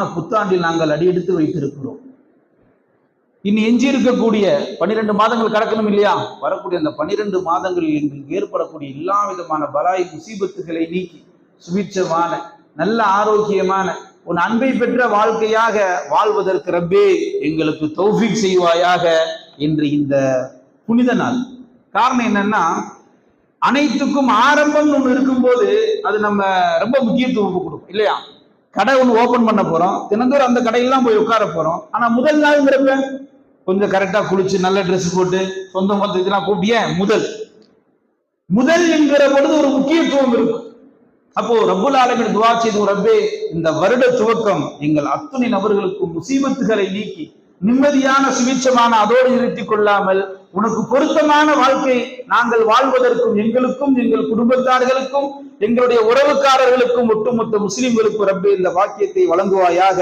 புத்தாண்டில் நாங்கள் அடியெடுத்து வைத்திருக்கிறோம். இனி எஞ்சி இருக்கக்கூடிய பன்னிரெண்டு மாதங்கள் கடக்கணும் இல்லையா? வரக்கூடிய அந்த பன்னிரெண்டு மாதங்களில் எங்களுக்கு ஏற்படக்கூடிய எல்லா விதமான பலாய் முசீபத்துகளை நீக்கி சுபிட்சமான நல்ல ஆரோக்கியமான உன் அன்பை பெற்ற வாழ்க்கையாக வாழ்வதற்கு ரப்பே எங்களுக்கு தௌஃபிக் செய்வாயாக என்று இந்த புனித நாள். காரணம் என்னன்னா அனைத்துக்கும் ஆரம்பம் ஒன்று இருக்கும்போது அது நம்ம ரொம்ப முக்கியத்துவம் கொடுக்கும் இல்லையா? கடை ஒன்று ஓப்பன் பண்ண போறோம். தினந்தோறும் அந்த கடையெல்லாம் போய் உட்கார போறோம். ஆனா முதல் நாள்ங்கிறப்ப கொஞ்சம் கரெக்டா குளிச்சு நல்ல ட்ரெஸ் போட்டு சொந்த மொத்த இதெல்லாம் கூப்பிட்டு முதல் முதல். என்கிற பொழுது ஒரு முக்கியத்துவம் இருக்கும். அப்போ ரப்புல் ஆலமின் துவா செய்து ரப்பே இந்த வருட துவக்கம் எங்கள் அத்துணை நபர்களுக்கும் முசீபத்துகளை நீக்கி நிம்மதியான சுபிட்சமான அதோடு நிறுத்திக் கொள்ளாமல் உனக்கு பொருத்தமான வாழ்க்கை நாங்கள் வாழ்வதற்கும் எங்களுக்கும் எங்கள் குடும்பத்தார்களுக்கும் எங்களுடைய உறவுக்காரர்களுக்கும் ஒட்டுமொத்த முஸ்லிம்களுக்கும் ரப்பே இந்த வாக்கியத்தை வழங்குவாயாக.